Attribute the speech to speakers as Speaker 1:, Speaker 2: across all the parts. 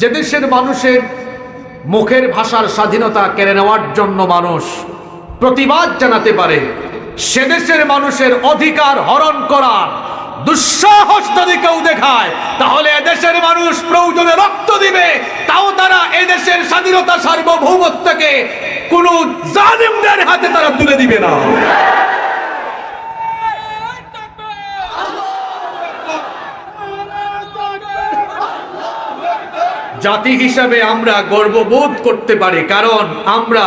Speaker 1: যে দেশের মানুষের মুখের ভাষার স্বাধীনতা কেড়ে নেওয়ার জন্য মানুষ প্রতিবাদ জানাতে পারে, সে দেশের মানুষের অধিকার হরণ করার দুঃসাহস যদি কেউ দেখায়, তাহলে এদেশের মানুষ প্রয়োজনে রক্ত দিবে। তাও তারা এদেশের স্বাধীনতা সার্বভৌমত্বকে কোনো জালিমদের হাতে তারা তুলে দিবে না। জাতি হিসাবে আমরা গর্ববোধ করতে পারি, কারণ আমরা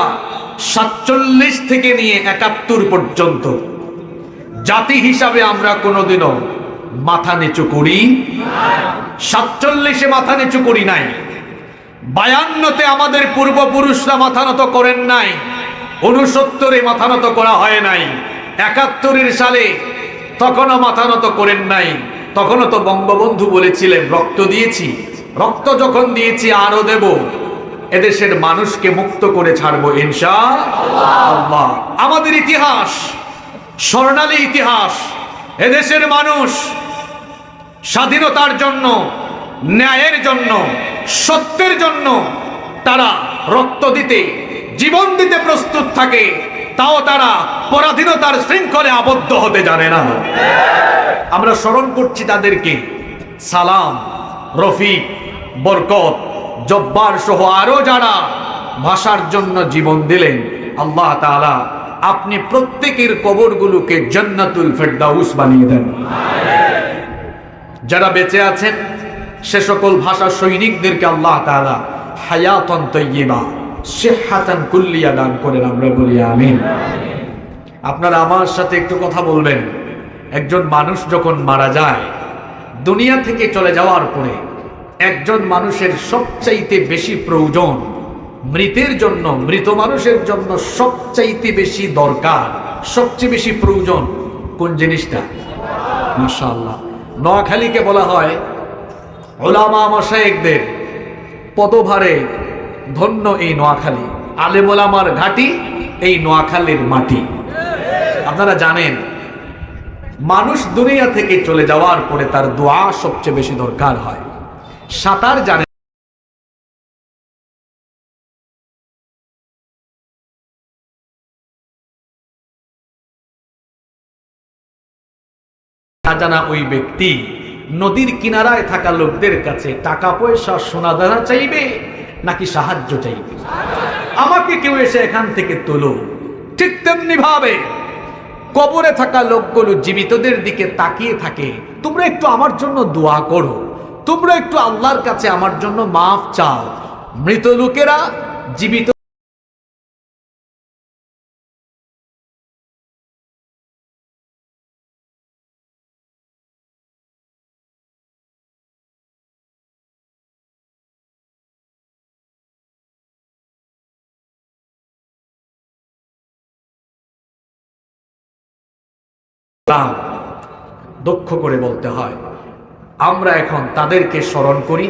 Speaker 1: সাতচল্লিশ থেকে নিয়ে একাত্তর পর্যন্ত জাতি হিসাবে আমরা কোনোদিনও মাথা নিচু করি, সাতচল্লিশে মাথা নিচু করি নাই, বায়ান্নতে আমাদের পূর্বপুরুষরা মাথা নত করেন নাই উনসত্তরে মাথা নত করা হয় নাই, একাত্তরের সালে তখনও মাথা নত করেন নাই, তখনও তো বঙ্গবন্ধু বলেছিলেন, রক্ত দিয়েছি রক্ত যখন দিয়েছি, আরও দেব। এদেশের মানুষকে মুক্ত করে ছাড়বো আল্লাহ। আমাদের ইতিহাস, স্বর্ণালী ইতিহাস, এদেশের মানুষ স্বাধীনতার জন্য, ন্যায়ের জন্য, সত্যের জন্য তারা রক্ত দিতে, জীবন দিতে প্রস্তুত থাকে, তাও তারা পরাধীনতার শৃঙ্খলে আবদ্ধ হতে জানে না। আমরা স্মরণ করছি তাদেরকে, সালাম। রফিক, বরকত, জব্বার সহ আরও যারা ভাষার জন্য জীবন দিলেন, আল্লাহ তাআলা আপনি প্রত্যেকের কবরগুলোকে জান্নাতুল ফেরদাউস বানিয়ে দেন। যারা বেঁচে আছেন, সে সকল ভাষা সৈনিকদেরকে আল্লাহ তাআলা হায়াতন তৈয়বা সেহাতান কুল্লিয়া দান করেন, আমরা বলি আমিন। আপনারা আমার সাথে একটু কথা বলবেন। একজন মানুষ যখন মারা যায় দুনিয়া থেকে চলে যাওয়ার পরে একজন মানুষের সবচাইতে বেশি প্রয়োজন মৃতের জন্য, মৃত মানুষের জন্য সবচাইতে বেশি দরকার, সবচেয়ে বেশি প্রয়োজন কোন জিনিসটা? মাশাআল্লাহ। নোয়াখালীকে বলা হয় ওলামা মশায়েকদের পদভারে ধন্য এই নোয়াখালী আলেমোলামার ঘাটি এই নোয়াখালীর মাটি। আপনারা জানেন মানুষ দুনিয়া থেকে চলে যাওয়ার পরে তার দোয়া সবচেয়ে বেশি দরকার হয়। সাঁতার জানে জানা ওই ব্যক্তি নদীর কিনারায় থাকা লোকদের কাছে টাকা পয়সা সোনা দানা চাইবে নাকি সাহায্য চাইবে? আমাকে কেউ এসে এখান থেকে তোলো। ঠিক তেমনি ভাবে কবরে থাকা লোকগুলো জীবিতদের দিকে তাকিয়ে থাকে। তোমরা একটু আমার জন্য দোয়া করো। তোমরা একটু আল্লাহর কাছে আমার জন্য মাফ চাও। মৃত লোকেরা জীবিত ইসলাম দক্ষ করে বলতে হয়। আমরা এখন তাদেরকে স্মরণ করি।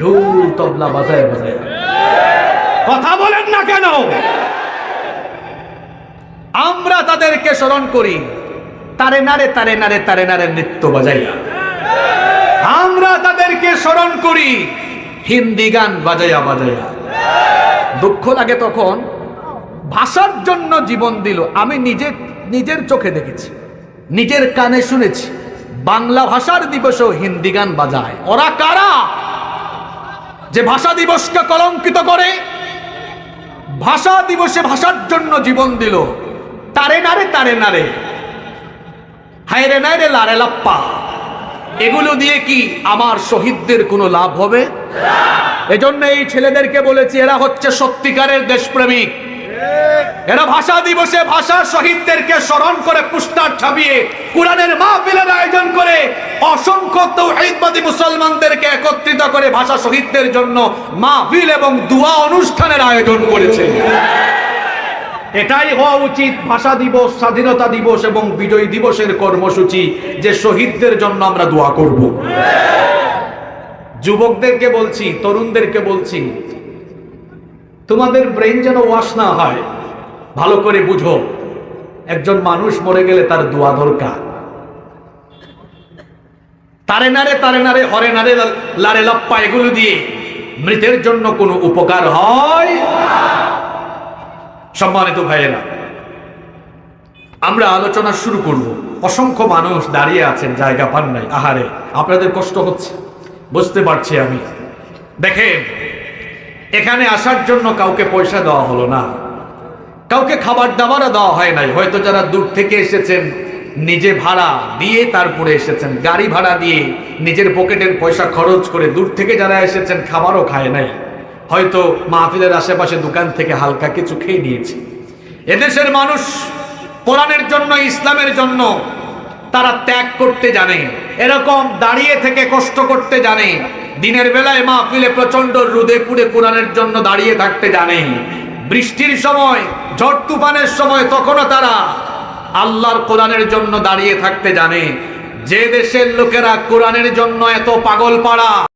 Speaker 1: ঢোল তবলা বাজায় বাজায়। কথা বলেন না কেন? আমরা তাদেরকে স্মরণ করি। তারে নারে তারে নারে তারে নারে নৃত্য বাজাইয়া। আমরা তাদেরকে স্মরণ করি। হিন্দি গান বাজাইয়া বাজাইয়া। দুঃখ লাগে তখন। ভাষার জন্য জীবন দিল। আমি নিজে, নিজের চোখে দেখেছি, নিজের কানে শুনেছি। বাংলা ভাষার দিবসেও হিন্দি গান বাজায়। ওরা কারা? যে ভাষা দিবসকে কলঙ্কিত করে, ভাষা দিবসে ভাষার জন্য জীবন দিল। তারে নারে তারে নারে। হায়রে নাইরে লারে লাপ্পা। এগুলো দিয়ে কি আমার শহীদদের কোনো লাভ হবে? এজন্য এই ছেলেদেরকে বলেছি, এরা হচ্ছে সত্যিকারের দেশপ্রেমিক। এরা ভাষা দিবসে ভাষা শহীদদেরকে স্মরণ করে পুস্টার ছাপিয়ে কোরআনের মাহফিলের আয়োজন করে অসংখ্য তৌহিদবাদী মুসলমানদেরকে একত্রিত করে ভাষা শহীদদের জন্য মাহফিল এবং দোয়া অনুষ্ঠানের আয়োজন করেছে। এটাই হওয়া উচিত ভাষা দিবস, স্বাধীনতা দিবস এবং বিজয় দিবসের কর্মসূচি যে শহীদদের জন্য আমরা দোয়া করব। যুবকদেরকে বলছি, তরুণদেরকে বলছি তোমাদের ব্রেন যেন ওয়াশ না হয়। ভালো করে বুঝো, একজন মানুষ মরে গেলে তার দোয়া দরকার। তারে নারে তারে নারে, হরে নারে, লারে লাপ্পা এগুলো দিয়ে মৃতের জন্য কোনো উপকার হয়? সম্মানিত ভাইয়েরা, আমরা আলোচনা শুরু করব। অসংখ্য মানুষ দাঁড়িয়ে আছেন, জায়গা পান নাই। আহারে, আপনাদের কষ্ট হচ্ছে, বুঝতে পারছি আমি। দেখেন এখানে আসার জন্য কাউকে পয়সা দেওয়া হলো না। কাউকে খাবার দাবারও দেওয়া হয় নাই। হয়তো যারা দূর থেকে এসেছেন, নিজে ভাড়া দিয়ে তারপরে এসেছেন। গাড়ি ভাড়া দিয়ে নিজের পকেটের পয়সা খরচ করে দূর থেকে যারা এসেছেন, খাবারও খায় নাই। হয়তো মাহফিলের আশেপাশে দোকান থেকে হালকা কিছু খেয়ে নিয়েছে। এদেশের মানুষ কোরআনের জন্য, ইসলামের জন্য তারা ত্যাগ করতে জানে। এরকম দাঁড়িয়ে থেকে কষ্ট করতে জানে। দিনের বেলায় মাহফিলে প্রচণ্ড রুদে পুড়ে কোরআনের জন্য দাঁড়িয়ে থাকতে জানে। বৃষ্টির সময়, ঝড় তুফানের সময় তখনও তারা আল্লাহর কোরআনের জন্য দাঁড়িয়ে থাকতে জানে। যে দেশের লোকেরা কোরআনের জন্য এত পাগল পাড়া।